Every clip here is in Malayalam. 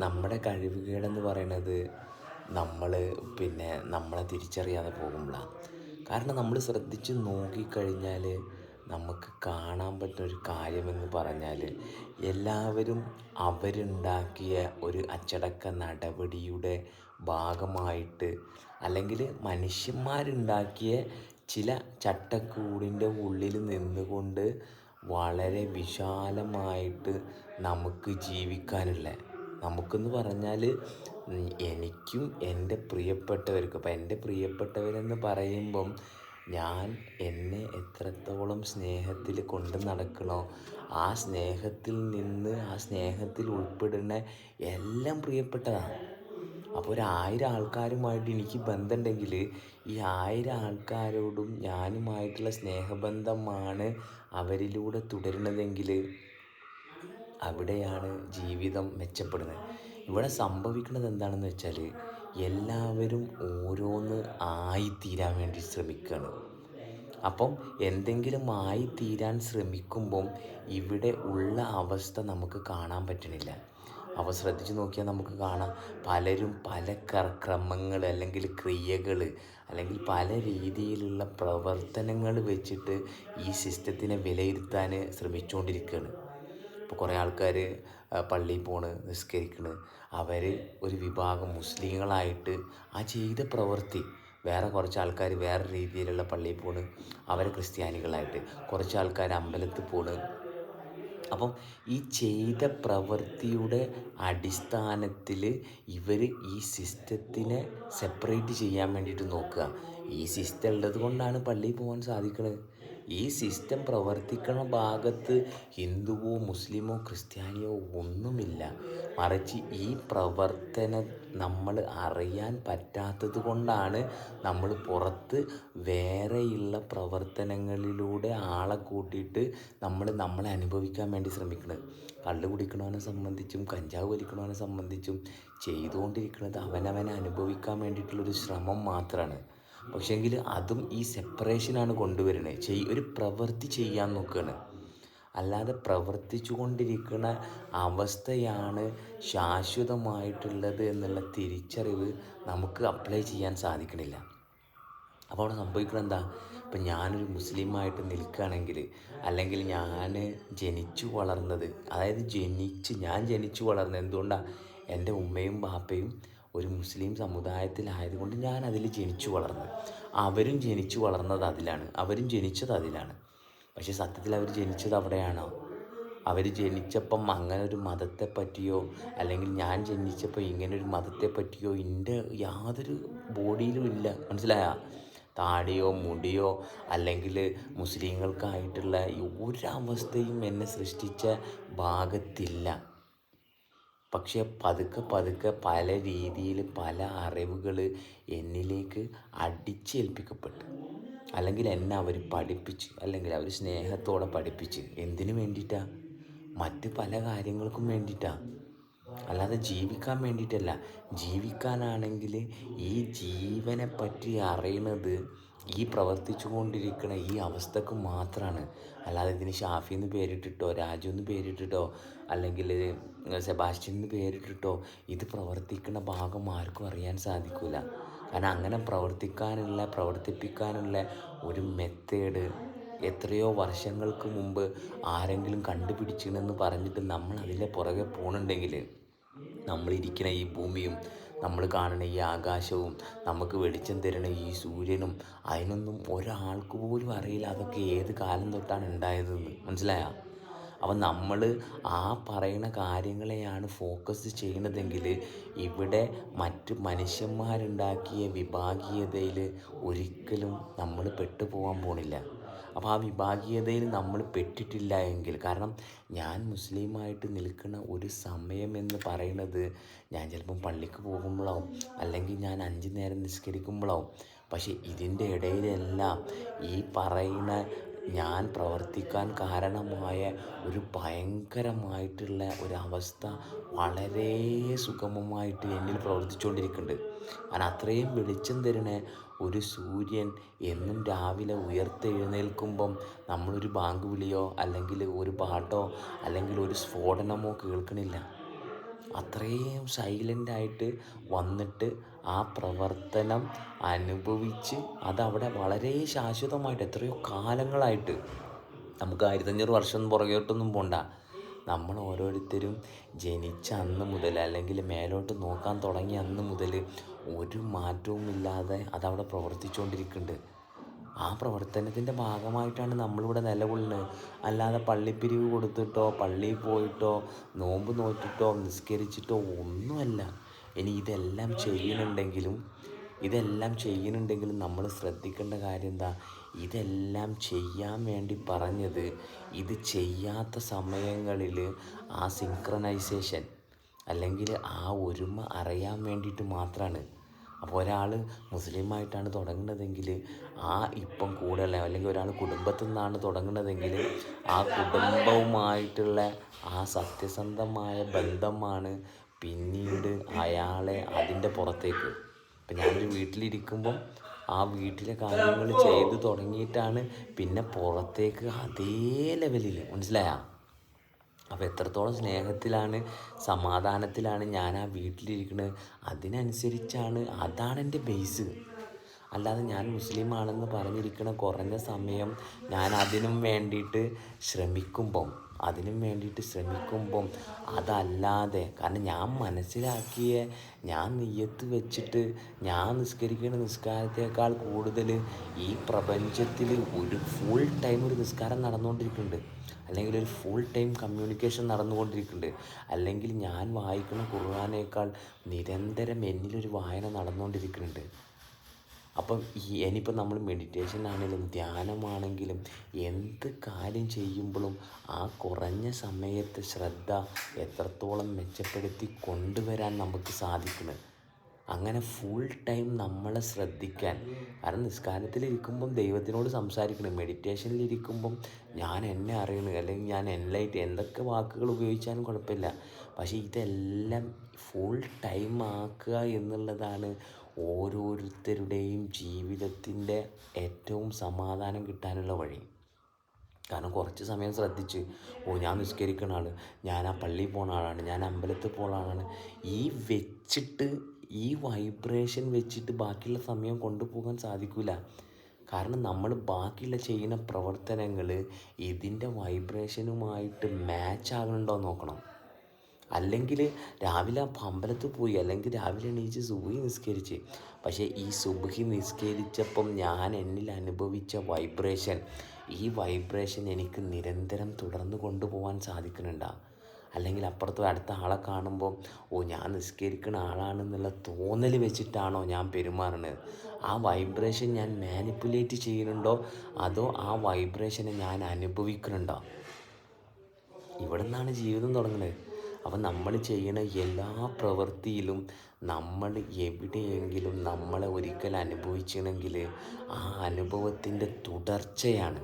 നമ്മുടെ കഴിവുകേടെന്ന് പറയണത് നമ്മൾ പിന്നെ നമ്മളെ തിരിച്ചറിയാതെ പോകുമ്പോഴാണ് കാരണം നമ്മൾ ശ്രദ്ധിച്ച് നോക്കിക്കഴിഞ്ഞാൽ നമുക്ക് കാണാൻ പറ്റുന്ന ഒരു കാര്യമെന്ന് പറഞ്ഞാൽ എല്ലാവരും അവരുണ്ടാക്കിയ ഒരു അച്ചടക്ക നടപടിയുടെ ഭാഗമായിട്ട് അല്ലെങ്കിൽ മനുഷ്യന്മാരുണ്ടാക്കിയ ചില ചട്ടക്കൂടിന്റെ ഉള്ളിൽ നിന്നുകൊണ്ട് വളരെ വിശാലമായിട്ട് നമുക്ക് ജീവിക്കാനുള്ള നമുക്കെന്ന് പറഞ്ഞാൽ എനിക്കും എന്റെ പ്രിയപ്പെട്ടവർക്കും ഇപ്പം എന്റെ പ്രിയപ്പെട്ടവരെന്ന് പറയുമ്പം ഞാൻ എന്നെ എത്രത്തോളം സ്നേഹത്തിൽ കൊണ്ട് നടക്കണോ ആ സ്നേഹത്തിൽ നിന്ന് ആ സ്നേഹത്തിൽ ഉൾപ്പെടുന്ന എല്ലാം പ്രിയപ്പെട്ടതാണ് അപ്പോൾ ഒരു ആയിരം ആൾക്കാരുമായിട്ട് എനിക്ക് ബന്ധമുണ്ടെങ്കിൽ ഈ ആയിരം ആൾക്കാരോടും ഞാനുമായിട്ടുള്ള സ്നേഹബന്ധമാണ് അവരിലൂടെ തുടരുന്നതെങ്കിൽ അവിടെയാണ് ജീവിതം മെച്ചപ്പെടുന്നത്. ഇവിടെ സംഭവിക്കുന്നത് എന്താണെന്ന് വെച്ചാൽ എല്ലാവരും ഓരോന്ന് ആയിത്തീരാൻ വേണ്ടി ശ്രമിക്കുകയാണ്. അപ്പം എന്തെങ്കിലും ആയിത്തീരാൻ ശ്രമിക്കുമ്പം ഇവിടെ ഉള്ള അവസ്ഥ നമുക്ക് കാണാൻ പറ്റണില്ല. അവ ശ്രദ്ധിച്ച് നോക്കിയാൽ നമുക്ക് കാണാം. പലരും പല ക്രമങ്ങൾ അല്ലെങ്കിൽ ക്രിയകൾ അല്ലെങ്കിൽ പല രീതിയിലുള്ള പ്രവർത്തനങ്ങൾ വെച്ചിട്ട് ഈ സിസ്റ്റത്തിനെ വിലയിരുത്താൻ ശ്രമിച്ചുകൊണ്ടിരിക്കുകയാണ്. ഇപ്പോൾ കുറേ ആൾക്കാർ പള്ളിയിൽ പോണ് നിസ്കരിക്കണ്. അവർ ഒരു വിഭാഗം മുസ്ലിങ്ങളായിട്ട് ആ ചെയ്ത പ്രവൃത്തി വേറെ കുറച്ച് ആൾക്കാർ വേറെ രീതിയിലുള്ള പള്ളിയിൽ പോണ് അവർ ക്രിസ്ത്യാനികളായിട്ട്. കുറച്ച് ആൾക്കാർ അമ്പലത്തിൽ പോണ്. അപ്പം ഈ ചെയ്ത പ്രവൃത്തിയുടെ അടിസ്ഥാനത്തിൽ ഇവർ ഈ സിസ്റ്റത്തിനെ സെപ്പറേറ്റ് ചെയ്യാൻ വേണ്ടിയിട്ട് നോക്കുക. ഈ സിസ്റ്റം ഉള്ളത് കൊണ്ടാണ് പള്ളിയിൽ പോകാൻ സാധിക്കുന്നത് ഈ സിസ്റ്റം പ്രവർത്തിക്കുന്ന ഭാഗത്ത് ഹിന്ദുവോ മുസ്ലിമോ ക്രിസ്ത്യാനിയോ ഒന്നുമില്ല. മറിച്ച് ഈ പ്രവർത്തന നമ്മൾ അറിയാൻ പറ്റാത്തത് കൊണ്ടാണ് നമ്മൾ പുറത്ത് വേറെയുള്ള പ്രവർത്തനങ്ങളിലൂടെ ആളെ കൂട്ടിയിട്ട് നമ്മൾ നമ്മളെ അനുഭവിക്കാൻ വേണ്ടി ശ്രമിക്കുന്നത്. കള്ള് കുടിക്കണവനെ സംബന്ധിച്ചും കഞ്ചാവ് വലിക്കണവനെ സംബന്ധിച്ചും ചെയ്തുകൊണ്ടിരിക്കുന്നത് അവനവനെ അനുഭവിക്കാൻ വേണ്ടിയിട്ടുള്ളൊരു ശ്രമം മാത്രമാണ് പക്ഷേങ്കിൽ അതും ഈ സെപ്പറേഷനാണ് കൊണ്ടുവരുന്നത്. ചെയ് ഒരു പ്രവൃത്തി ചെയ്യാൻ നോക്കുകയാണ് അല്ലാതെ പ്രവർത്തിച്ചു കൊണ്ടിരിക്കുന്ന അവസ്ഥയാണ് ശാശ്വതമായിട്ടുള്ളത് എന്നുള്ള തിരിച്ചറിവ് നമുക്ക് അപ്ലൈ ചെയ്യാൻ സാധിക്കണില്ല. അപ്പോൾ അവിടെ സംഭവിക്കുന്നത് എന്താ? ഇപ്പം ഞാനൊരു മുസ്ലിമായിട്ട് നിൽക്കുകയാണെങ്കിൽ അല്ലെങ്കിൽ ഞാൻ ജനിച്ചു വളർന്നത് അതായത് ജനിച്ച് ഞാൻ ജനിച്ചു വളർന്നത് എന്തുകൊണ്ടാണ് എന്റെ ഉമ്മയും ബാപ്പയും ഒരു മുസ്ലിം സമുദായത്തിലായതുകൊണ്ട് ഞാൻ അതിൽ ജനിച്ചു വളർന്നു അവരും ജനിച്ചു വളർന്നത് അതിലാണ്. അവരും ജനിച്ചത് അതിലാണ്. പക്ഷേ സത്യത്തിൽ അവർ ജനിച്ചത് അവിടെയാണോ? അവർ ജനിച്ചപ്പം അങ്ങനെ ഒരു മതത്തെ പറ്റിയോ അല്ലെങ്കിൽ ഞാൻ ജനിച്ചപ്പോൾ ഇങ്ങനെ ഒരു മതത്തെ പറ്റിയോ എന്റെ യാതൊരു ബോഡിയിലും ഇല്ല. മനസ്സിലായോ? താടിയോ മുടിയോ അല്ലെങ്കിൽ മുസ്ലിങ്ങൾക്കായിട്ടുള്ള ഒരവസ്ഥയും എന്നെ സൃഷ്ടിച്ച ഭാഗത്തില്ല. പക്ഷേ പതുക്കെ പതുക്കെ പല രീതിയിൽ പല അറിവുകൾ എന്നിലേക്ക് അടിച്ചേൽപ്പിക്കപ്പെട്ടു. അല്ലെങ്കിൽ എന്നെ അവർ പഠിപ്പിച്ചു അല്ലെങ്കിൽ അവർ സ്നേഹത്തോടെ പഠിപ്പിച്ച്. എന്തിനു വേണ്ടിയിട്ടാണ് മറ്റ് പല കാര്യങ്ങൾക്കും വേണ്ടിയിട്ടാണ് അല്ലാതെ ജീവിക്കാൻ വേണ്ടിയിട്ടല്ല. ജീവിക്കാനാണെങ്കിൽ ഈ ജീവനെ പറ്റി അറിയുന്നത് ഈ പ്രവർത്തിച്ചു കൊണ്ടിരിക്കുന്ന ഈ അവസ്ഥക്ക് മാത്രമാണ് അല്ലാതെ ഇതിന് ഷാഫി എന്ന് പേരിട്ടിട്ടോ രാജു എന്ന് പേരിട്ടിട്ടോ അല്ലെങ്കിൽ സെബാസ്റ്റ്യൻ എന്ന് പേരിട്ടിട്ടോ ഇത് പ്രവർത്തിക്കുന്ന ഭാഗം ആർക്കും അറിയാൻ സാധിക്കില്ല കാരണം അങ്ങനെ പ്രവർത്തിക്കാനുള്ള പ്രവർത്തിപ്പിക്കാനുള്ള ഒരു മെത്തേഡ് എത്രയോ വർഷങ്ങൾക്ക് മുമ്പ് ആരെങ്കിലും കണ്ടുപിടിച്ചിണെന്ന് പറഞ്ഞിട്ട് നമ്മൾ അതിന്റെ പുറകെ പോകണുണ്ടെങ്കിൽ നമ്മളിരിക്കുന്ന ഈ ഭൂമിയും നമ്മൾ കാണുന്ന ഈ ആകാശവും നമുക്ക് വെളിച്ചം തരുന്ന ഈ സൂര്യനും അതിനൊന്നും ഒരാൾക്ക് പോലും അറിയില്ല അതൊക്കെ ഏത് കാലം തൊട്ടാണ് ഉണ്ടായതെന്ന്. മനസ്സിലായോ? അപ്പം നമ്മൾ ആ പറയുന്ന കാര്യങ്ങളെയാണ് ഫോക്കസ് ചെയ്യുന്നതെങ്കിൽ ഇവിടെ മറ്റ് മനുഷ്യന്മാരുണ്ടാക്കിയ വിഭാഗീയതയിൽ ഒരിക്കലും നമ്മൾ പെട്ടുപോകാൻ പോണില്ല. അപ്പോൾ ആ വിഭാഗീയതയിൽ നമ്മൾ പെട്ടിട്ടില്ല എങ്കിൽ കാരണം ഞാൻ മുസ്ലിമായിട്ട് നിൽക്കുന്ന ഒരു സമയം എന്ന് പറയുന്നത് ഞാൻ ചിലപ്പം പള്ളിക്ക് പോകുമ്പോഴാവും അല്ലെങ്കിൽ ഞാൻ അഞ്ച് നേരം നിസ്കരിക്കുമ്പോഴാവും പക്ഷേ ഇതിന്റെ ഇടയിലെല്ലാം ഈ പറയുന്ന ഞാൻ പ്രവർത്തിക്കാൻ കാരണമായ ഒരു ഭയങ്കരമായിട്ടുള്ള ഒരവസ്ഥ വളരെ സുഗമമായിട്ട് എന്നിൽ പ്രവർത്തിച്ചുകൊണ്ടിരിക്കുന്നുണ്ട്. കാരണം അത്രയും വെളിച്ചം തരുന്ന ഒരു സൂര്യൻ എന്നും രാവിലെ ഉയർത്തെഴുന്നേൽക്കുമ്പം നമ്മളൊരു ബാങ്ക് വിളിയോ അല്ലെങ്കിൽ ഒരു പാട്ടോ അല്ലെങ്കിൽ ഒരു സ്ഫോടനമോ കേൾക്കണില്ല. അത്ര അത്രയും സൈലന്റായിട്ട് വന്നിട്ട് ആ പ്രവർത്തനം അനുഭവിച്ച് അതവിടെ വളരെ ശാശ്വതമായിട്ട് എത്രയോ കാലങ്ങളായിട്ട്. നമുക്ക് ആയിരത്തഞ്ഞൂറ് വർഷം പുറകോട്ടൊന്നും പോണ്ട. നമ്മൾ ഓരോരുത്തരും ജനിച്ച അന്ന് മുതൽ അല്ലെങ്കിൽ മേലോട്ട് നോക്കാൻ തുടങ്ങിയ അന്ന് മുതൽ ഒരു മാറ്റവുമില്ലാതെ അതവിടെ പ്രവർത്തിച്ചുകൊണ്ടിരിക്കുന്നുണ്ട് ആ പ്രവർത്തനത്തിന്റെ ഭാഗമായിട്ടാണ് നമ്മളിവിടെ നിലകൊള്ളുന്നത് അല്ലാതെ പള്ളിപ്പിരിവ് കൊടുത്തിട്ടോ പള്ളിയിൽ പോയിട്ടോ നോമ്പ് നോറ്റിട്ടോ നിസ്കരിച്ചിട്ടോ ഒന്നുമല്ല. ഇനി ഇതെല്ലാം ചെയ്യുന്നുണ്ടെങ്കിലും ഇതെല്ലാം ചെയ്യുന്നുണ്ടെങ്കിലും നമ്മൾ ശ്രദ്ധിക്കേണ്ട കാര്യം എന്താ? ഇതെല്ലാം ചെയ്യാൻ വേണ്ടി പറഞ്ഞത് ഇത് ചെയ്യാത്ത സമയങ്ങളിൽ ആ സിങ്ക്രണൈസേഷൻ അല്ലെങ്കിൽ ആ ഒരുമ അറിയാൻ വേണ്ടിയിട്ട് മാത്രമാണ് അപ്പോൾ ഒരാൾ മുസ്ലിമായിട്ടാണ് തുടങ്ങുന്നതെങ്കിൽ ആ ഇപ്പം കൂടെയുള്ള അല്ലെങ്കിൽ ഒരാൾ കുടുംബത്തിൽ നിന്നാണ് തുടങ്ങുന്നതെങ്കിൽ ആ കുടുംബവുമായിട്ടുള്ള ആ സത്യസന്ധമായ ബന്ധമാണ് പിന്നീട് അയാളെ അതിന്റെ പുറത്തേക്ക്. ഇപ്പം ഞാനൊരു വീട്ടിലിരിക്കുമ്പം ആ വീട്ടിലെ കാര്യങ്ങൾ ചെയ്തു തുടങ്ങിയിട്ടാണ് പിന്നെ പുറത്തേക്ക് അതേ ലെവലിൽ മനസ്സിലായോ? അപ്പോൾ എത്രത്തോളം സ്നേഹത്തിലാണ് സമാധാനത്തിലാണ് ഞാൻ ആ വീട്ടിലിരിക്കുന്നത് അതിനനുസരിച്ചാണ് അതാണ് എന്റെ ബേസ് അല്ലാതെ ഞാൻ മുസ്ലിം ആണെന്ന് പറഞ്ഞിരിക്കണ കുറഞ്ഞ സമയം ഞാൻ അതിനും വേണ്ടിയിട്ട് ശ്രമിക്കുമ്പം അതിനും വേണ്ടിയിട്ട് ശ്രമിക്കുമ്പം അതല്ലാതെ കാരണം ഞാൻ മനസ്സിലാക്കിയ ഞാൻ നെയ്യത്ത് വെച്ചിട്ട് ഞാൻ നിസ്കരിക്കുന്ന നിസ്കാരത്തേക്കാൾ കൂടുതൽ ഈ പ്രപഞ്ചത്തിൽ ഒരു ഫുൾ ടൈം ഒരു നിസ്കാരം നടന്നുകൊണ്ടിരിക്കുന്നുണ്ട്. അല്ലെങ്കിൽ ഒരു ഫുൾ ടൈം കമ്മ്യൂണിക്കേഷൻ നടന്നുകൊണ്ടിരിക്കുന്നുണ്ട്. അല്ലെങ്കിൽ ഞാൻ വായിക്കുന്ന ഖുർആാനേക്കാൾ നിരന്തരം എന്നിലൊരു വായന നടന്നുകൊണ്ടിരിക്കുന്നുണ്ട്. അപ്പം ഈ ഇനിയിപ്പോൾ നമ്മൾ മെഡിറ്റേഷൻ ആണെങ്കിലും ധ്യാനമാണെങ്കിലും എന്ത് കാര്യം ചെയ്യുമ്പോഴും ആ കുറഞ്ഞ സമയത്തെ ശ്രദ്ധ എത്രത്തോളം മെച്ചപ്പെടുത്തി കൊണ്ടുവരാൻ നമുക്ക് സാധിക്കുന്നത് അങ്ങനെ ഫുൾ ടൈം നമ്മളെ ശ്രദ്ധിക്കാൻ. കാരണം നിസ്കാരത്തിലിരിക്കുമ്പം ദൈവത്തിനോട് സംസാരിക്കണം. മെഡിറ്റേഷനിലിരിക്കുമ്പം ഞാൻ എന്നെ അറിയണം. അല്ലെങ്കിൽ ഞാൻ എൻലൈറ്റ് എന്തൊക്കെ വാക്കുകൾ ഉപയോഗിച്ചാലും കുഴപ്പമില്ല. പക്ഷേ ഇതെല്ലാം ഫുൾ ടൈം ആക്കുക എന്നുള്ളതാണ് ഓരോരുത്തരുടെയും ജീവിതത്തിന്റെ ഏറ്റവും സമാധാനം കിട്ടാനുള്ള വഴി. കാരണം കുറച്ച് സമയം ശ്രദ്ധിച്ച് ഓ ഞാൻ നിസ്കരിക്കുന്ന ആൾ ഞാൻ ആ പള്ളിയിൽ പോകുന്ന ആളാണ് ഞാൻ അമ്പലത്തിൽ പോകുന്ന ആളാണ്. ഈ വെച്ചിട്ട് ഈ വൈബ്രേഷൻ വെച്ചിട്ട് ബാക്കിയുള്ള സമയം കൊണ്ടുപോകാൻ സാധിക്കില്ല കാരണം നമ്മൾ ബാക്കിയുള്ള ചെയ്യുന്ന പ്രവർത്തനങ്ങൾ ഇതിന്റെ വൈബ്രേഷനുമായിട്ട് മാച്ച് ആകുന്നുണ്ടോ നോക്കണം. അല്ലെങ്കിൽ രാവിലെ അമ്പലത്തിൽ പോയി അല്ലെങ്കിൽ രാവിലെ എണീച്ച് സുബഹി നിസ്കരിച്ച്. പക്ഷേ ഈ സുബഹി നിസ്കരിച്ചപ്പം ഞാൻ എന്നിൽ അനുഭവിച്ച വൈബ്രേഷൻ ഈ വൈബ്രേഷൻ എനിക്ക് നിരന്തരം തുടർന്ന് കൊണ്ടുപോകാൻ സാധിക്കുന്നുണ്ടോ. അല്ലെങ്കിൽ അപ്പുറത്ത് അടുത്ത ആളെ കാണുമ്പോൾ ഓ ഞാൻ നിസ്കരിക്കുന്ന ആളാണെന്നുള്ള തോന്നൽ വെച്ചിട്ടാണോ ഞാൻ പെരുമാറുന്നത് ആ വൈബ്രേഷൻ ഞാൻ മാനിപ്പുലേറ്റ് ചെയ്യുന്നുണ്ടോ? അതോ ആ വൈബ്രേഷനെ ഞാൻ അനുഭവിക്കുന്നുണ്ടോ? ഇവിടെ നിന്നാണ് ജീവിതം തുടങ്ങുന്നത് അപ്പം നമ്മൾ ചെയ്യുന്ന എല്ലാ പ്രവൃത്തിയിലും നമ്മൾ എവിടെയെങ്കിലും നമ്മളെ ഒരിക്കൽ അനുഭവിച്ചണമെങ്കിൽ ആ അനുഭവത്തിന്റെ തുടർച്ചയാണ്.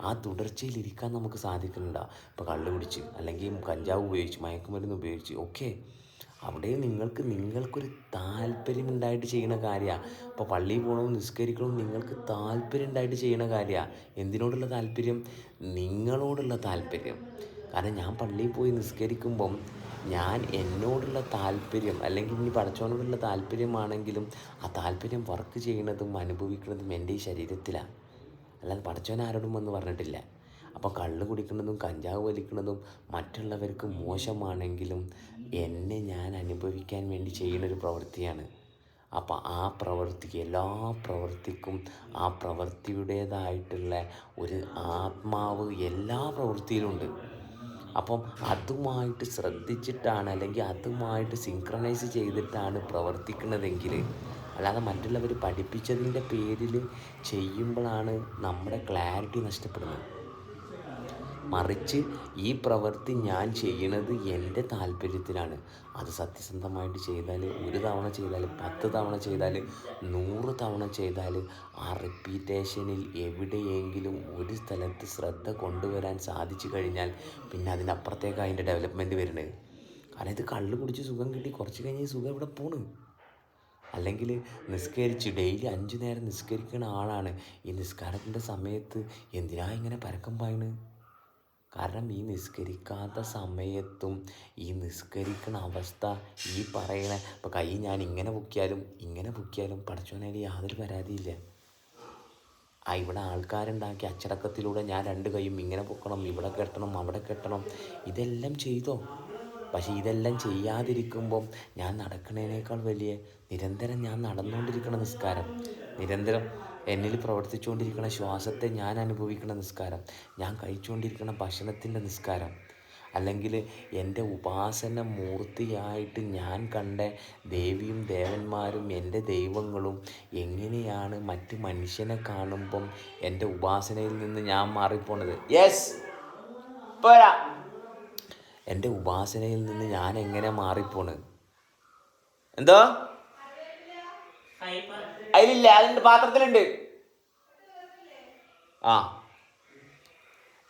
ആ തുടർച്ചയിൽ ഇരിക്കാൻ നമുക്ക് സാധിക്കുന്നുണ്ടോ. ഇപ്പോൾ കള്ള് കുടിച്ച് അല്ലെങ്കിൽ കഞ്ചാവ് ഉപയോഗിച്ച് മയക്കുമരുന്ന് ഉപയോഗിച്ച് ഓക്കെ അവിടെ നിങ്ങൾക്ക് നിങ്ങൾക്കൊരു താല്പര്യം ഉണ്ടായിട്ട് ചെയ്യുന്ന കാര്യമാണ് ഇപ്പോൾ പള്ളിയിൽ പോകണമെന്ന് നിസ്കരിക്കണം നിങ്ങൾക്ക് താല്പര്യം ഉണ്ടായിട്ട് ചെയ്യുന്ന കാര്യമാണ് എന്തിനോടുള്ള താല്പര്യം? നിങ്ങളോടുള്ള താല്പര്യം. കാരണം ഞാൻ പള്ളിയിൽ പോയി നിസ്കരിക്കുമ്പം ഞാൻ എന്നോടുള്ള താല്പര്യം അല്ലെങ്കിൽ ഇനി പഠിച്ചവനോടുള്ള താല്പര്യമാണെങ്കിലും ആ താല്പര്യം വർക്ക് ചെയ്യുന്നതും അനുഭവിക്കുന്നതും എന്റെ ഈ ശരീരത്തിലാണ് അല്ലാതെ പഠിച്ചവൻ ആരോടും വന്ന് പറഞ്ഞിട്ടില്ല. അപ്പോൾ കള്ള് കുടിക്കുന്നതും കഞ്ചാവ് വലിക്കുന്നതും മറ്റുള്ളവർക്ക് മോശമാണെങ്കിലും എന്നെ ഞാൻ അനുഭവിക്കാൻ വേണ്ടി ചെയ്യുന്നൊരു പ്രവൃത്തിയാണ്. അപ്പോൾ ആ പ്രവൃത്തിക്ക് എല്ലാ പ്രവൃത്തിക്കും ആ പ്രവൃത്തിയുടേതായിട്ടുള്ള ഒരു ആത്മാവ് എല്ലാ പ്രവൃത്തിയിലുണ്ട്. അപ്പം അതുമായിട്ട് ശ്രദ്ധിച്ചിട്ടാണ് അല്ലെങ്കിൽ അതുമായിട്ട് സിങ്ക്രണൈസ് ചെയ്തിട്ടാണ് പ്രവർത്തിക്കുന്നതെങ്കിൽ അല്ലാതെ മറ്റുള്ളവർ പഠിപ്പിച്ചതിന്റെ പേരിൽ ചെയ്യുമ്പോഴാണ് നമ്മുടെ ക്ലാരിറ്റി നഷ്ടപ്പെടുന്നത്. മറിച്ച് ഈ പ്രവൃത്തി ഞാൻ ചെയ്യണത് എന്റെ താല്പര്യത്തിനാണ് അത് സത്യസന്ധമായിട്ട് ചെയ്താൽ ഒരു തവണ ചെയ്താൽ പത്ത് തവണ ചെയ്താൽ നൂറ് തവണ ചെയ്താൽ ആ റിപ്പീറ്റേഷനിൽ എവിടെയെങ്കിലും ഒരു സ്ഥലത്ത് ശ്രദ്ധ കൊണ്ടുവരാൻ സാധിച്ചു കഴിഞ്ഞാൽ പിന്നെ അതിനപ്പുറത്തേക്ക് അതിന്റെ ഡെവലപ്മെന്റ് വരുന്നത്. കാരണം ഇത് കള്ള് കുടിച്ച് സുഖം കിട്ടി കുറച്ച് കഴിഞ്ഞ് സുഖം ഇവിടെ പോണു? അല്ലെങ്കിൽ നിസ്കരിച്ച് ഡെയിലി അഞ്ച് നേരം നിസ്കരിക്കുന്ന ആളാണ്. ഈ നിസ്കാരത്തിന്റെ സമയത്ത് എന്തിനാ ഇങ്ങനെ പരക്കം പായണ് കാരണം ഈ നിസ്കരിക്കാത്ത സമയത്തും ഈ നിസ്കരിക്കണ അവസ്ഥ ഈ പറയണ ഇപ്പം കൈ ഞാൻ ഇങ്ങനെ പൊക്കിയാലും ഇങ്ങനെ പൊക്കിയാലും പഠിച്ചവനതിൽ യാതൊരു പരാതിയില്ല. ആ ഇവിടെ ആൾക്കാരുണ്ടാക്കി അച്ചടക്കത്തിലൂടെ ഞാൻ രണ്ട് കൈയും ഇങ്ങനെ പൊക്കണം ഇവിടെ കെട്ടണം അവിടെ കെട്ടണം. ഇതെല്ലാം ചെയ്തോ? പക്ഷേ ഇതെല്ലാം ചെയ്യാതിരിക്കുമ്പം ഞാൻ നടക്കുന്നതിനേക്കാൾ വലിയ നിരന്തരം ഞാൻ നടന്നുകൊണ്ടിരിക്കണ നിസ്കാരം. നിരന്തരം എന്നിൽ പ്രവർത്തിച്ചുകൊണ്ടിരിക്കുന്ന ശ്വാസത്തെ ഞാൻ അനുഭവിക്കുന്ന നിസ്കാരം ഞാൻ കഴിച്ചുകൊണ്ടിരിക്കുന്ന ഭക്ഷണത്തിന്റെ നിസ്കാരം അല്ലെങ്കിൽ എന്റെ ഉപാസന മൂർത്തിയായിട്ട് ഞാൻ കണ്ട ദേവിയും ദേവന്മാരും എന്റെ ദൈവങ്ങളും എങ്ങനെയാണ് മറ്റ് മനുഷ്യനെ കാണുമ്പം എന്റെ ഉപാസനയിൽ നിന്ന് ഞാൻ മാറിപ്പോണത്? യെസ് പോരാ. എന്റെ ഉപാസനയിൽ നിന്ന് ഞാൻ എങ്ങനെ മാറിപ്പോണ്? എന്തോ? അതിലില്ല? അതിന്റെ പാത്രത്തിലുണ്ട്. ആ.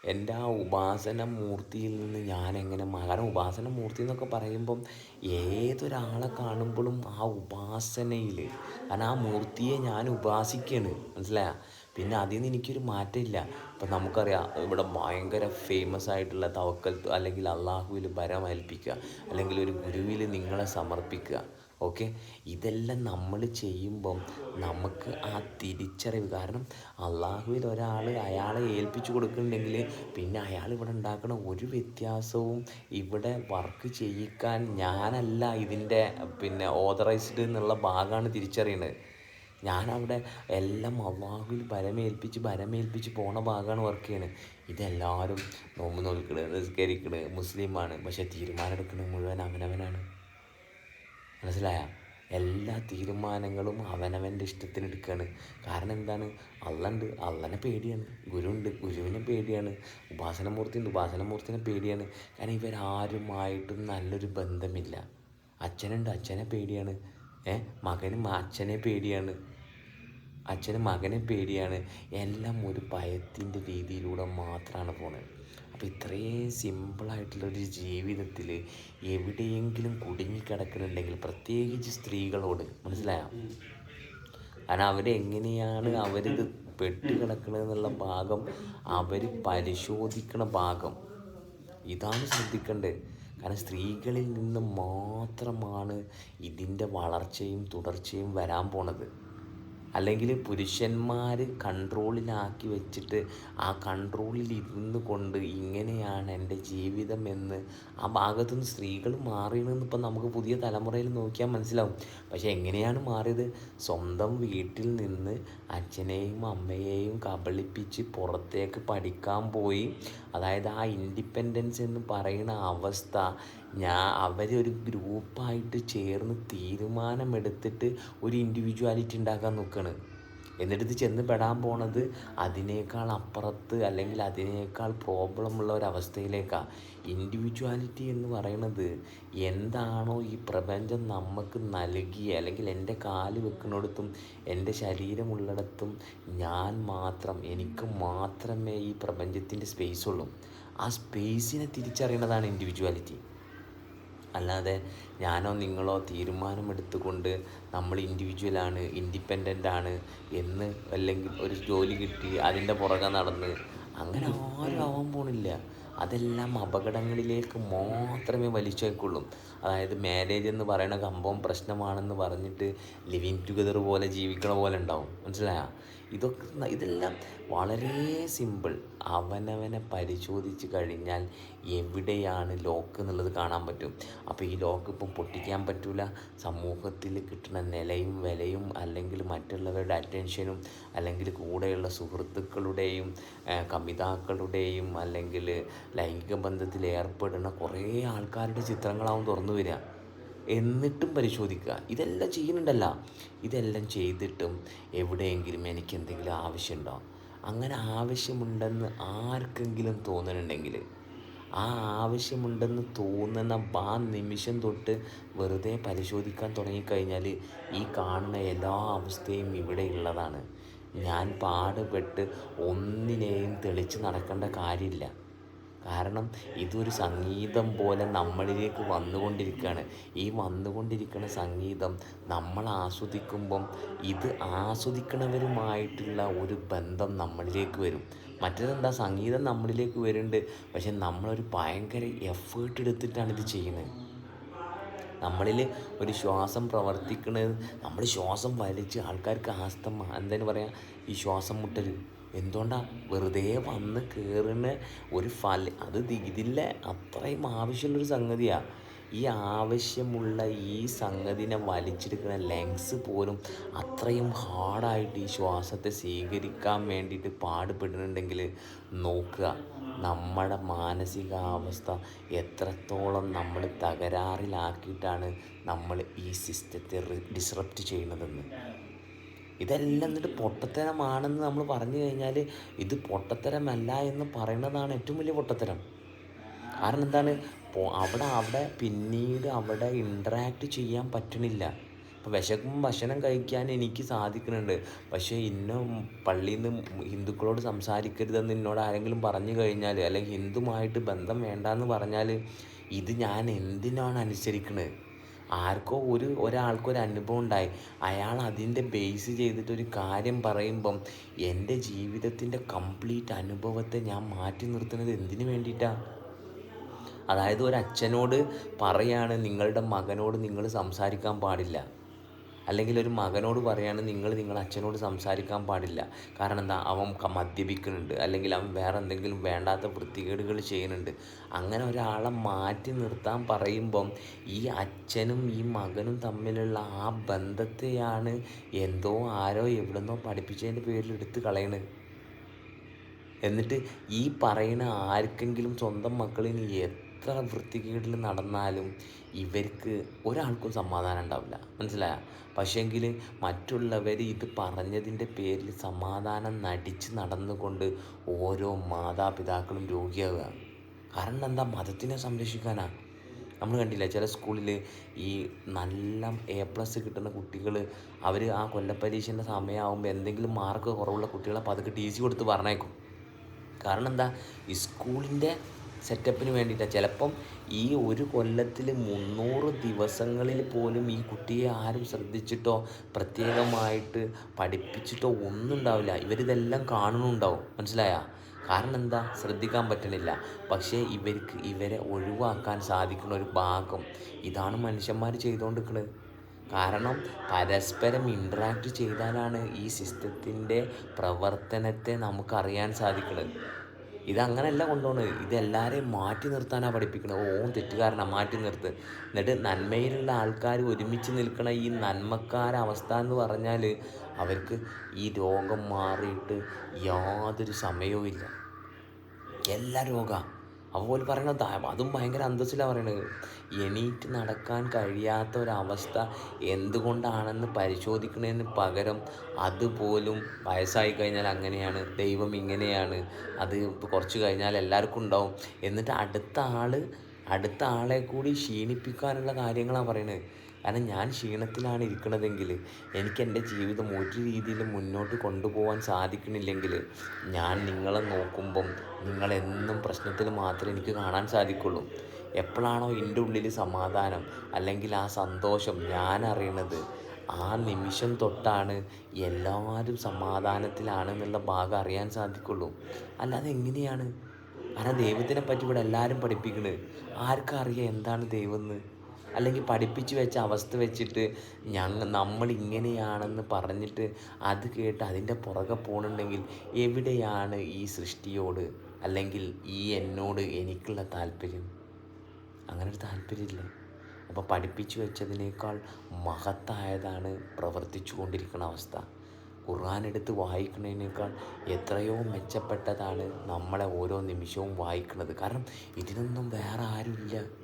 എന്റെ ആ ഉപാസന മൂർത്തിയിൽ നിന്ന് ഞാൻ എങ്ങനെ കാരണം ഉപാസന മൂർത്തി എന്നൊക്കെ പറയുമ്പം ഏതൊരാളെ കാണുമ്പോഴും ആ ഉപാസനയിൽ കാരണം ആ മൂർത്തിയെ ഞാൻ ഉപാസിക്കുകയാണ് മനസ്സിലായ? പിന്നെ അതിൽ നിന്ന് എനിക്കൊരു മാറ്റമില്ല. ഇപ്പം നമുക്കറിയാം ഇവിടെ ഭയങ്കര ഫേമസ് ആയിട്ടുള്ള തവക്കൽ അല്ലെങ്കിൽ അള്ളാഹുവിൽ ഭരം അല്ലെങ്കിൽ ഒരു ഗുരുവിൽ നിങ്ങളെ സമർപ്പിക്കുക. ഓക്കെ? ഇതെല്ലാം നമ്മൾ ചെയ്യുമ്പം നമുക്ക് ആ തിരിച്ചറിവ് കാരണം അള്ളാഹുവിൽ ഒരാൾ അയാളെ ഏൽപ്പിച്ചു കൊടുക്കുന്നുണ്ടെങ്കിൽ പിന്നെ അയാൾ ഇവിടെ ഉണ്ടാക്കുന്ന ഒരു വ്യത്യാസവും ഇവിടെ വർക്ക് ചെയ്യിക്കാൻ ഞാനല്ല ഇതിന്റെ പിന്നെ ഓതറൈസ്ഡ് എന്നുള്ള ഭാഗമാണ് തിരിച്ചറിയുന്നത് ഞാനവിടെ എല്ലാം അള്ളാഹുവിൽ ഭരമേൽപ്പിച്ച് ഭരമേൽപ്പിച്ച് പോണ ഭാഗമാണ് വർക്ക് ചെയ്യണത്. ഇതെല്ലാവരും നോമ്പ് നോൽക്കണ് നിസ്കരിക്കണ് മുസ്ലിമാണ്. പക്ഷെ തീരുമാനം എടുക്കുന്നത് മുഴുവൻ അവനവനാണ്. മനസ്സിലായ? എല്ലാ തീരുമാനങ്ങളും അവനവന്റെ ഇഷ്ടത്തിന് എടുക്കുകയാണ് കാരണം എന്താണ്? അള്ളുണ്ട് അള്ളനെ പേടിയാണ്. ഗുരുണ്ട് ഗുരുവിനെ പേടിയാണ്. ഉപാസനമൂർത്തി ഉണ്ട് ഉപാസനമൂർത്തിനെ പേടിയാണ്. കാരണം ഇവരാരുമായിട്ടും നല്ലൊരു ബന്ധമില്ല. അച്ഛനുണ്ട് അച്ഛനെ പേടിയാണ്. ഏ? മകനും അച്ഛനെ പേടിയാണ്. അച്ഛന് മകനെ പേടിയാണ്. എല്ലാം ഒരു ഭയത്തിന്റെ രീതിയിലൂടെ മാത്രമാണ് പോണത്. അപ്പോൾ ഇത്രയും സിമ്പിളായിട്ടുള്ളൊരു ജീവിതത്തിൽ എവിടെയെങ്കിലും കുടുങ്ങിക്കിടക്കുന്നുണ്ടെങ്കിൽ പ്രത്യേകിച്ച് സ്ത്രീകളോട് മനസ്സിലായോ? കാരണം അവരെങ്ങനെയാണ് അവരിത് പെട്ട് കിടക്കണമെന്നുള്ള ഭാഗം അവർ പരിശോധിക്കണ ഭാഗം. ഇതാണ് ശ്രദ്ധിക്കേണ്ടത് കാരണം സ്ത്രീകളിൽ നിന്ന് മാത്രമാണ് ഇതിന്റെ വളർച്ചയും തുടർച്ചയും വരാൻ പോണത്. അല്ലെങ്കിൽ പുരുഷന്മാർ കൺട്രോളിലാക്കി വെച്ചിട്ട് ആ കൺട്രോളിൽ ഇരുന്ന് കൊണ്ട് ഇങ്ങനെയാണ് എന്റെ ജീവിതം എന്ന് ആ ഭാഗത്തുനിന്ന് സ്ത്രീകൾ മാറിയെന്ന് ഇപ്പം നമുക്ക് പുതിയ തലമുറയിൽ നോക്കിയാൽ മനസ്സിലാവും. പക്ഷെ എങ്ങനെയാണ് മാറിയത്? സ്വന്തം വീട്ടിൽ നിന്ന് അച്ഛനെയും അമ്മയെയും കബളിപ്പിച്ച് പുറത്തേക്ക് പഠിക്കാൻ പോയി. അതായത് ആ ഇൻഡിപെൻഡൻസ് എന്ന് പറയുന്ന അവസ്ഥ ഞാൻ അവരൊരു ഗ്രൂപ്പായിട്ട് ചേർന്ന് തീരുമാനമെടുത്തിട്ട് ഒരു ഇൻഡിവിജ്വാലിറ്റി ഉണ്ടാക്കാൻ നോക്കുകയാണ് എന്നിട്ട് ഇത് ചെന്ന് പെടാൻ പോണത് അതിനേക്കാൾ അപ്പുറത്ത് അല്ലെങ്കിൽ അതിനേക്കാൾ പ്രോബ്ലം ഉള്ള ഒരവസ്ഥയിലേക്കാണ് ഇൻഡിവിജ്വാലിറ്റി എന്ന് പറയുന്നത് എന്താണോ ഈ പ്രപഞ്ചം നമുക്ക് നൽകിയ അല്ലെങ്കിൽ എന്റെ കാൽ വെക്കുന്നിടത്തും എന്റെ ശരീരമുള്ളിടത്തും ഞാൻ മാത്രം എനിക്ക് മാത്രമേ ഈ പ്രപഞ്ചത്തിന്റെ സ്പേസ് ഉള്ളൂ. ആ സ്പേസിനെ തിരിച്ചറിയണതാണ് ഇൻഡിവിജ്വാലിറ്റി അല്ലാതെ ഞാനോ നിങ്ങളോ തീരുമാനമെടുത്തുകൊണ്ട് നമ്മൾ ഇൻഡിവിജ്വലാണ് ഇൻഡിപ്പെന്റന്റ് ആണ് എന്ന് അല്ലെങ്കിൽ ഒരു ജോലി കിട്ടി അതിന്റെ പുറകെ നടന്ന് അങ്ങനെ ആരും ആവാൻ പോണില്ല. അതെല്ലാം അപകടങ്ങളിലേക്ക് മാത്രമേ വലിച്ചേക്കുള്ളൂ. അതായത് മാരേജ് എന്ന് പറയുന്ന സംഭവം പ്രശ്നമാണെന്ന് പറഞ്ഞിട്ട് ലിവിങ് ടുഗദർ പോലെ ജീവിക്കണ പോലെ ഉണ്ടാവും. മനസ്സിലായോ? ഇതൊക്കെ ഇതെല്ലാം വളരെ സിമ്പിൾ അവനവനെ പരിശോധിച്ച് കഴിഞ്ഞാൽ എവിടെയാണ് ലോക്ക് എന്നുള്ളത് കാണാൻ പറ്റും. അപ്പോൾ ഈ ലോക്ക് ഇപ്പം പൊട്ടിക്കാൻ പറ്റില്ല സമൂഹത്തിൽ കിട്ടുന്ന നിലയും വിലയും അല്ലെങ്കിൽ മറ്റുള്ളവരുടെ അറ്റൻഷനും അല്ലെങ്കിൽ കൂടെയുള്ള സുഹൃത്തുക്കളുടെയും കവിതാക്കളുടെയും അല്ലെങ്കിൽ ലൈംഗിക ബന്ധത്തിൽ ഏർപ്പെടുന്ന കുറേ ആൾക്കാരുടെ ചിത്രങ്ങളാവും തുറന്നു വരിക. എന്നിട്ടും പരിശോധിക്കുക. ഇതെല്ലാം ചെയ്യുന്നുണ്ടല്ല. ഇതെല്ലാം ചെയ്തിട്ടും എവിടെയെങ്കിലും എനിക്ക് എന്തെങ്കിലും ആവശ്യമുണ്ടോ? അങ്ങനെ ആവശ്യമുണ്ടെന്ന് ആർക്കെങ്കിലും തോന്നുന്നുണ്ടെങ്കിൽ ആ ആവശ്യമുണ്ടെന്ന് തോന്നുന്ന ആ നിമിഷം തൊട്ട് വെറുതെ പരിശോധിക്കാൻ തുടങ്ങിക്കഴിഞ്ഞാൽ ഈ കാണുന്ന എല്ലാ അവസ്ഥയും ഇവിടെ ഉള്ളതാണ്. ഞാൻ പാടുപെട്ട് ഒന്നിനെയും തെളിച്ച് നടക്കേണ്ട കാര്യമില്ല. കാരണം ഇതൊരു സംഗീതം പോലെ നമ്മളിലേക്ക് വന്നുകൊണ്ടിരിക്കുകയാണ്. ഈ വന്നുകൊണ്ടിരിക്കുന്ന സംഗീതം നമ്മൾ ആസ്വദിക്കുമ്പം ഇത് ആസ്വദിക്കണവരുമായിട്ടുള്ള ഒരു ബന്ധം നമ്മളിലേക്ക് വരും. മറ്റേതെന്താ സംഗീതം നമ്മളിലേക്ക് വരുന്നുണ്ട്. പക്ഷെ നമ്മളൊരു ഭയങ്കര എഫേർട്ട് എടുത്തിട്ടാണ് ഇത് ചെയ്യുന്നത്. നമ്മളിൽ ഒരു ശ്വാസം പ്രവർത്തിക്കുന്നത് നമ്മൾ ശ്വാസം വലിച്ച് ആൾക്കാർക്ക് ആസ്തമ എന്തായാലും പറയാം? ഈ ശ്വാസം മുട്ടൽ എന്തുകൊണ്ടാണ് വെറുതെ വന്ന് കയറുന്ന ഒരു ഫല അത് ഇതിലെ അത്രയും ആവശ്യമുള്ളൊരു സംഗതിയാണ് ഈ ആവശ്യമുള്ള ഈ സംഗതിനെ വലിച്ചെടുക്കുന്ന ലങ്സ് പോലും അത്രയും ഹാർഡായിട്ട് ഈ ശ്വാസത്തെ സ്വീകരിക്കാൻ വേണ്ടിയിട്ട് പാടുപെടുന്നുണ്ടെങ്കിൽ നോക്കുക. നമ്മുടെ മാനസികാവസ്ഥ എത്രത്തോളം നമ്മൾ തകരാറിലാക്കിയിട്ടാണ് നമ്മൾ ഈ സിസ്റ്റത്തെ ഡിസ്റപ്റ്റ് ചെയ്യുന്നതെന്ന്. ഇതെല്ലാം എന്നിട്ട് പൊട്ടത്തരമാണെന്ന് നമ്മൾ പറഞ്ഞു കഴിഞ്ഞാൽ ഇത് പൊട്ടത്തരമല്ല എന്ന് പറയുന്നതാണ് ഏറ്റവും വലിയ പൊട്ടത്തരം. കാരണം എന്താണ്? അവിടെ അവിടെ പിന്നീട് അവിടെ ഇൻട്രാക്ട് ചെയ്യാൻ പറ്റണില്ല. ഇപ്പോൾ വിശക്കുമ്പോൾ ഭക്ഷണം കഴിക്കാൻ എനിക്ക് സാധിക്കുന്നുണ്ട് പക്ഷേ ഇന്ന പള്ളിയിൽ നിന്ന് ഹിന്ദുക്കളോട് സംസാരിക്കരുതെന്ന് എന്നോട് ആരെങ്കിലും പറഞ്ഞു കഴിഞ്ഞാൽ അല്ലെങ്കിൽ ഹിന്ദുമായിട്ട് ബന്ധം വേണ്ടാന്ന് പറഞ്ഞാൽ ഇത് ഞാൻ എന്തിനാണ് അനുസരിക്കുന്നത് ആർക്കോ ഒരു ഒരാൾക്കൊരു അനുഭവം ഉണ്ടായി. അയാൾ അതിന്റെ ബേസ് ചെയ്തിട്ട് ഒരു കാര്യം പറയുമ്പം എന്റെ ജീവിതത്തിന്റെ കംപ്ലീറ്റ് അനുഭവത്തെ ഞാൻ മാറ്റി നിർത്തുന്നത് എന്തിനു വേണ്ടിയിട്ടാണ് അതായത് ഒരു അച്ഛനോട് പറയാണ് നിങ്ങളുടെ മകനോട് നിങ്ങൾ സംസാരിക്കാൻ പാടില്ല. അല്ലെങ്കിൽ ഒരു മകനോട് പറയാണ് നിങ്ങൾ നിങ്ങളുടെ അച്ഛനോട് സംസാരിക്കാൻ പാടില്ല. കാരണം എന്താ? അവൻ മദ്യപിക്കുന്നുണ്ട്. അല്ലെങ്കിൽ അവൻ വേറെ എന്തെങ്കിലും വേണ്ടാത്ത വൃത്തികേടുകൾ ചെയ്യുന്നുണ്ട്. അങ്ങനെ ഒരാളെ മാറ്റി നിർത്താൻ പറയുമ്പം ഈ അച്ഛനും ഈ മകനും തമ്മിലുള്ള ആ ബന്ധത്തെയാണ് എന്തോ ആരോ എവിടെന്നോ പഠിപ്പിച്ചതിന്റെ പേരിൽ എടുത്ത് കളയണത് എന്നിട്ട് ഈ പറയുന്ന ആർക്കെങ്കിലും സ്വന്തം മക്കളിന് എത്ര വൃത്തികേടിൽ നടന്നാലും ഇവർക്ക് ഒരാൾക്കും സമാധാനം ഉണ്ടാവില്ല. മനസ്സിലായ? പക്ഷേങ്കിൽ മറ്റുള്ളവർ ഇത് പറഞ്ഞതിന്റെ പേരിൽ സമാധാനം നടിച്ച് നടന്നുകൊണ്ട് ഓരോ മാതാപിതാക്കളും രോഗിയാവുക. കാരണം എന്താ? മതത്തിനെ സംരക്ഷിക്കാനാണ് നമ്മൾ കണ്ടില്ല? ചില സ്കൂളിൽ ഈ നല്ല എ പ്ലസ് കിട്ടുന്ന കുട്ടികൾ അവർ ആ കൊല്ലപ്പരീക്ഷന്റെ സമയമാകുമ്പോൾ എന്തെങ്കിലും മാർക്ക് കുറവുള്ള കുട്ടികളെ പതുക്കെ ടി സി കൊടുത്ത് പറഞ്ഞേക്കും. കാരണം എന്താ? ഈ സ്കൂളിന്റെ സെറ്റപ്പിന് വേണ്ടിയിട്ടാണ് ചിലപ്പം ഈ ഒരു കൊല്ലത്തിൽ മുന്നൂറ് ദിവസങ്ങളിൽ പോലും ഈ കുട്ടിയെ ആരും ശ്രദ്ധിച്ചിട്ടോ പ്രത്യേകമായിട്ട് പഠിപ്പിച്ചിട്ടോ ഒന്നും ഉണ്ടാവില്ല. ഇവരിതെല്ലാം കാണുന്നുണ്ടാവും. മനസ്സിലായ? കാരണം എന്താ? ശ്രദ്ധിക്കാൻ പറ്റണില്ല. പക്ഷേ ഇവർക്ക് ഇവരെ ഒഴിവാക്കാൻ സാധിക്കുന്ന ഒരു ഭാഗം ഇതാണ് മനുഷ്യന്മാർ ചെയ്തുകൊണ്ടിരിക്കുന്നത് കാരണം പരസ്പരം ഇൻട്രാക്ട് ചെയ്താലാണ് ഈ സിസ്റ്റത്തിന്റെ പ്രവർത്തനത്തെ നമുക്കറിയാൻ സാധിക്കുന്നത് ഇതങ്ങനെയല്ല കൊണ്ടുപോകുന്നത് ഇതെല്ലാവരെയും മാറ്റി നിർത്താനാണ് പഠിപ്പിക്കുന്നത് ഓ തെറ്റുകാരനാണ് മാറ്റി നിർത്ത്. എന്നിട്ട് നന്മയിലുള്ള ആൾക്കാർ ഒരുമിച്ച് നിൽക്കണ ഈ നന്മക്കാരവസ്ഥ എന്ന് പറഞ്ഞാൽ അവർക്ക് ഈ രോഗം മാറിയിട്ട് യാതൊരു സമയവും ഇല്ല. എല്ലാ രോഗമാണ് അതുപോലെ പറയണത് അതും ഭയങ്കര അന്തസ്സിലാണ് പറയണത്. എണീറ്റ് നടക്കാൻ കഴിയാത്ത ഒരവസ്ഥ എന്തുകൊണ്ടാണെന്ന് പരിശോധിക്കുന്നതിന് പകരം അതുപോലും വയസ്സായി കഴിഞ്ഞാൽ അങ്ങനെയാണ് ദൈവം ഇങ്ങനെയാണ് അത് കുറച്ച് കഴിഞ്ഞാൽ എല്ലാവർക്കും ഉണ്ടാവും. എന്നിട്ട് അടുത്ത ആൾ അടുത്ത ആളെ കൂടി ക്ഷീണിപ്പിക്കാനുള്ള കാര്യങ്ങളാണ് പറയുന്നത് കാരണം ഞാൻ ക്ഷീണത്തിലാണ് ഇരിക്കണതെങ്കിൽ എനിക്ക് എന്റെ ജീവിതം ഒരു രീതിയിൽ മുന്നോട്ട് കൊണ്ടുപോകാൻ സാധിക്കണില്ലെങ്കിൽ ഞാൻ നിങ്ങളെ നോക്കുമ്പം നിങ്ങളെന്നും പ്രശ്നത്തിൽ മാത്രമേ എനിക്ക് കാണാൻ സാധിക്കുള്ളൂ. എപ്പോഴാണോ എന്റെ ഉള്ളിൽ സമാധാനം അല്ലെങ്കിൽ ആ സന്തോഷം ഞാൻ അറിയണത് ആ നിമിഷം തൊട്ടാണ് എല്ലാവരും സമാധാനത്തിലാണ് എന്നുള്ള ഭാഗം അറിയാൻ സാധിക്കുള്ളൂ. അല്ലാതെ എങ്ങനെയാണ്? കാരണം ദൈവത്തിനെ പറ്റി ഇവിടെ എല്ലാവരും പഠിപ്പിക്കുന്നത് ആർക്കറിയാം എന്താണ് ദൈവം എന്ന്? അല്ലെങ്കിൽ പഠിപ്പിച്ച് വെച്ച അവസ്ഥ വെച്ചിട്ട് ഞങ്ങൾ നമ്മൾ ഇങ്ങനെയാണെന്ന് പറഞ്ഞിട്ട് അത് കേട്ട് അതിന്റെ പുറകെ പോകണമെങ്കിൽ എവിടെയാണ് ഈ സൃഷ്ടിയോട് അല്ലെങ്കിൽ ഈ എന്നോട് എനിക്കുള്ള താല്പര്യം? അങ്ങനെ ഒരു താല്പര്യമില്ല? അപ്പോൾ പഠിപ്പിച്ചു വെച്ചതിനേക്കാൾ മഹത്തായതാണ് പ്രവർത്തിച്ചു കൊണ്ടിരിക്കുന്ന അവസ്ഥ. ഖുർആൻ എടുത്ത് വായിക്കുന്നതിനേക്കാൾ എത്രയോ മെച്ചപ്പെട്ടതാണ് നമ്മളെ ഓരോ നിമിഷവും വായിക്കുന്നത് കാരണം ഇതിനൊന്നും വേറെ ആരുമില്ല.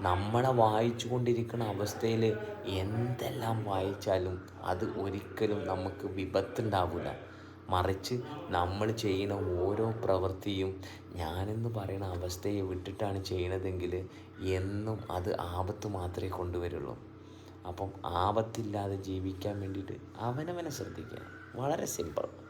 നമ്മളെ വായിച്ചു കൊണ്ടിരിക്കുന്ന അവസ്ഥയിൽ എന്തെല്ലാം വായിച്ചാലും അത് ഒരിക്കലും നമുക്ക് വിപത്തുണ്ടാവില്ല മറിച്ച് നമ്മൾ ചെയ്യുന്ന ഓരോ പ്രവൃത്തിയും ഞാനെന്ന് പറയുന്ന അവസ്ഥയെ വിട്ടിട്ടാണ് ചെയ്യണതെങ്കിൽ എന്നും അത് ആപത്ത് മാത്രമേ കൊണ്ടുവരുള്ളൂ. അപ്പം ആപത്തില്ലാതെ ജീവിക്കാൻ വേണ്ടിയിട്ട് അവനവനെ ശ്രദ്ധിക്കുക. വളരെ സിമ്പിൾ.